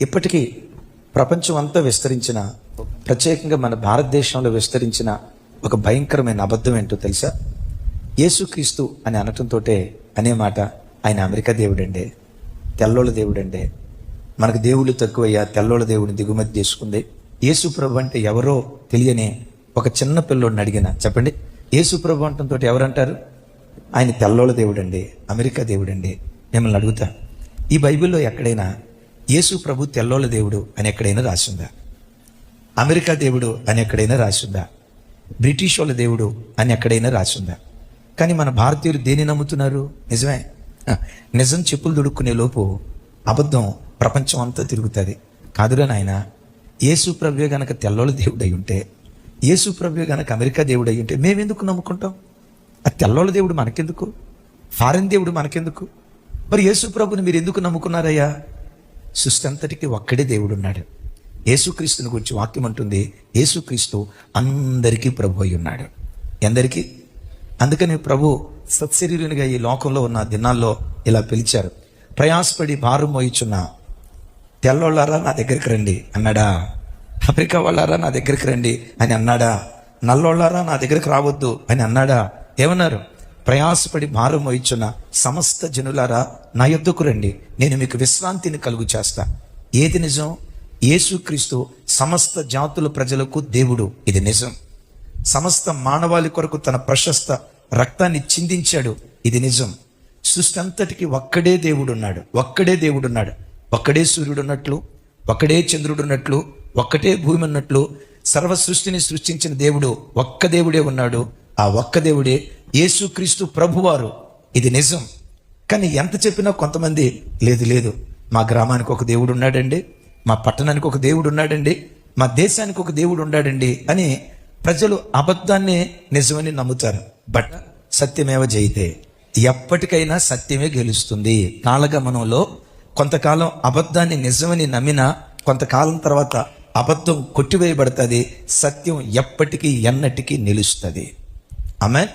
ఇప్పటికీ ప్రపంచం అంతా విస్తరించిన ప్రత్యేకంగా మన భారతదేశంలో విస్తరించిన ఒక భయంకరమైన అబద్ధం ఏంటో తెలుసా? యేసుక్రీస్తు అని అనటంతో అనే మాట ఆయన అమెరికా దేవుడండే తెల్లోళ్ళ దేవుడండే. మనకు దేవుళ్ళు తక్కువయ్యా తెల్లోళ్ళ దేవుడిని దిగుమతి చేసుకుంది. యేసు ప్రభు అంటే ఎవరో తెలియని ఒక చిన్న పిల్లోడిని అడిగిన చెప్పండి? యేసు ప్రభు అంటంతో ఎవరంటారు? ఆయన తెల్లోళ్ళ దేవుడండి అమెరికా దేవుడండి. మిమ్మల్ని అడుగుతా. ఈ బైబిల్లో ఎక్కడైనా యేసు ప్రభు తెల్లోళ్ళ దేవుడు అని ఎక్కడైనా రాసిందా? అమెరికా దేవుడు అని ఎక్కడైనా రాసిందా? బ్రిటిష్ వాళ్ళ దేవుడు అని ఎక్కడైనా రాసిందా? కానీ మన భారతీయులు దేని నమ్ముతున్నారు? నిజమే. నిజం చెప్పులు దొడుక్కునే లోపు అబద్ధం ప్రపంచం అంతా తిరుగుతుంది. కాదురా నాయన యేసు ప్రభు గనక తెల్లోళ్ళ దేవుడై ఉంటే యేసు ప్రభు గనక అమెరికా దేవుడై ఉంటే మేమెందుకు నమ్ముకుంటాం? ఆ తెల్లోళ్ళ దేవుడు మనకెందుకు? ఫారెన్ దేవుడు మనకెందుకు? మరి యేసు ప్రభుని మీరు ఎందుకు నమ్ముకున్నారయ్యా? సృష్టి అంతటికి ఒక్కడే దేవుడు ఉన్నాడు యేసుక్రీస్తుని గురించి వాక్యం అంటుంది యేసుక్రీస్తు అందరికీ ప్రభు అయి ఉన్నాడు. ఎందరికీ? అందుకని ప్రభు సత్శరీరునిగా ఈ లోకంలో ఉన్న దినాల్లో ఇలా పిలిచారు. ప్రయాసపడి భారం మోయిచున్న తెల్లోళ్ళారా నా దగ్గరికి రండి అన్నాడా? ఆఫ్రికా వాళ్ళారా నా దగ్గరికి రండి అని అన్నాడా? నల్లోళ్ళారా నా దగ్గరికి రావద్దు అని అన్నాడా? ఏమన్నారు? ప్రయాసపడి భారం వహించిన సమస్త జనులారా నా యొద్దకు రండి. నేను మీకు విశ్రాంతిని కలుగు చేస్తా. ఏది నిజం? యేసుక్రీస్తు సమస్త జాతుల ప్రజలకు దేవుడు. ఇది నిజం. సమస్త మానవాళి కొరకు తన ప్రశస్త రక్తాన్ని చిందించాడు. ఇది నిజం. సృష్టి అంతటికి ఒక్కడే దేవుడున్నాడు. ఒక్కడే దేవుడున్నాడు. ఒక్కడే సూర్యుడున్నట్లు ఒక్కడే చంద్రుడున్నట్లు ఒక్కటే భూమి ఉన్నట్లు సర్వ సృష్టిని సృష్టించిన దేవుడు ఒక్క దేవుడే ఉన్నాడు. ఆ ఒక్క దేవుడే యేసుక్రీస్తు ప్రభువారు. ఇది నిజం. కానీ ఎంత చెప్పినా కొంతమంది లేదు లేదు. మా గ్రామానికి ఒక దేవుడు ఉన్నాడండి. మా పట్టణానికి ఒక దేవుడు ఉన్నాడండి. మా దేశానికి ఒక దేవుడు ఉన్నాడండి అని ప్రజలు అబద్ధాన్ని నిజమని నమ్ముతారు. బట్ సత్యమేవ జయితే? ఎప్పటికైనా సత్యమే గెలుస్తుంది. కాలగమనంలో కొంతకాలం అబద్ధాన్ని నిజమని నమ్మిన కొంతకాలం తర్వాత అబద్ధం కొట్టివేయబడుతుంది. సత్యం ఎప్పటికీ ఎన్నటికీ నిలుస్తుంది. ఆమె